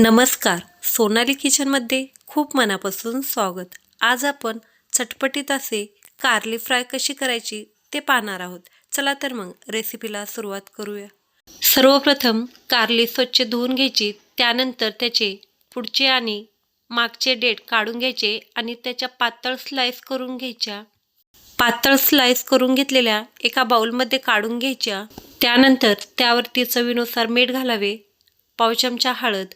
नमस्कार सोनाली किचनमध्ये खूप मनापासून स्वागत. आज आपण चटपटीत असे कारली फ्राय कशी करायची ते पाहणार आहोत. चला तर मग रेसिपीला सुरुवात करूया. सर्वप्रथम कारली स्वच्छ धुवून घ्यायची त्यानंतर त्याचे पुढचे आणि मागचे डेट काढून घ्यायचे आणि त्याच्या पातळ स्लाईस करून घ्यायच्या. पातळ स्लाईस करून घेतलेल्या एका बाउलमध्ये काढून घ्यायच्या. त्यानंतर त्यावरती चवीनुसार मीठ घालावे. पाव चमचा हळद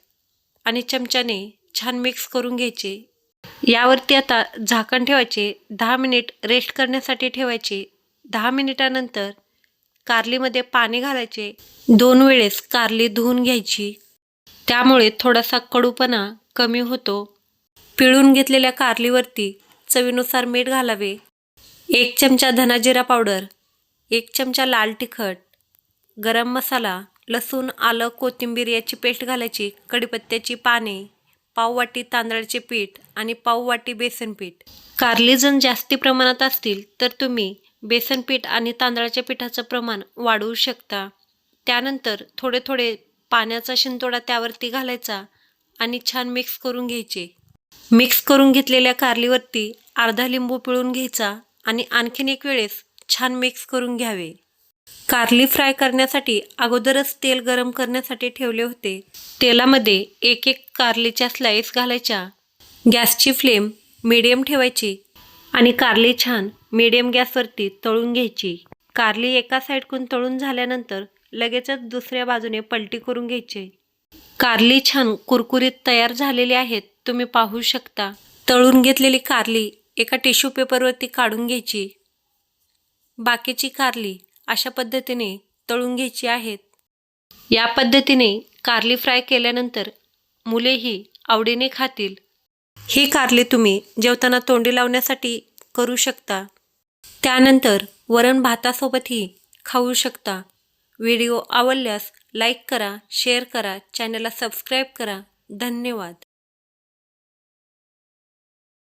आणि चमच्याने छान मिक्स करून घ्यायचे. यावरती आता झाकण ठेवायचे दहा मिनिट रेस्ट करण्यासाठी ठेवायचे. दहा मिनिटानंतर कारलीमध्ये पाणी घालायचे. दोन वेळेस कारली धुवून घ्यायची. त्यामुळे थोडासा कडूपणा कमी होतो. पिळून घेतलेल्या कारलीवरती चवीनुसार मीठ घालावे. एक चमचा धनाजिरा पावडर एक चमचा लाल तिखट गरम मसाला लसूण आलं कोथिंबीर याची पेस्ट घालायची कढीपत्त्याची पाने पाववाटी तांदळाचे पीठ आणि पाव वाटी बेसन पीठ. कारली जण जास्ती प्रमाणात असतील तर तुम्ही बेसन पीठ आणि तांदळाच्या पिठाचं प्रमाण वाढवू शकता. त्यानंतर थोडे थोडे पाण्याचा शिंतोडा त्यावरती घालायचा आणि छान मिक्स करून घ्यायचे. मिक्स करून घेतलेल्या कारलीवरती अर्धा लिंबू पिळून घ्यायचा आणि आणखीन एक वेळेस छान मिक्स करून घ्यावे. कारली फ्राय करण्यासाठी अगोदरच तेल गरम करण्यासाठी ठेवले होते. तेलामध्ये एक एक कारलीच्या स्लाईस घालायच्या. गॅसची फ्लेम मिडियम ठेवायची आणि कारली छान मिडियम गॅसवरती तळून घ्यायची. कारली एका साईडकडून तळून झाल्यानंतर लगेचच दुसऱ्या बाजूने पलटी करून घ्यायची. कारली छान कुरकुरीत तयार झालेली आहेत तुम्ही पाहू शकता. तळून घेतलेली कारली एका टिश्यू पेपरवरती काढून घ्यायची. बाकीची कारली अशा पद्धतीने तळून घ्यायची आहेत. या पद्धतीने कारली फ्राय केल्यानंतर मुलेही आवडीने खातील. ही कारली तुम्ही जेवताना तोंडी लावण्यासाठी करू शकता. त्यानंतर वरण भातासोबतही खाऊ शकता. व्हिडिओ आवडल्यास लाईक करा शेअर करा चॅनलला सबस्क्राईब करा. धन्यवाद.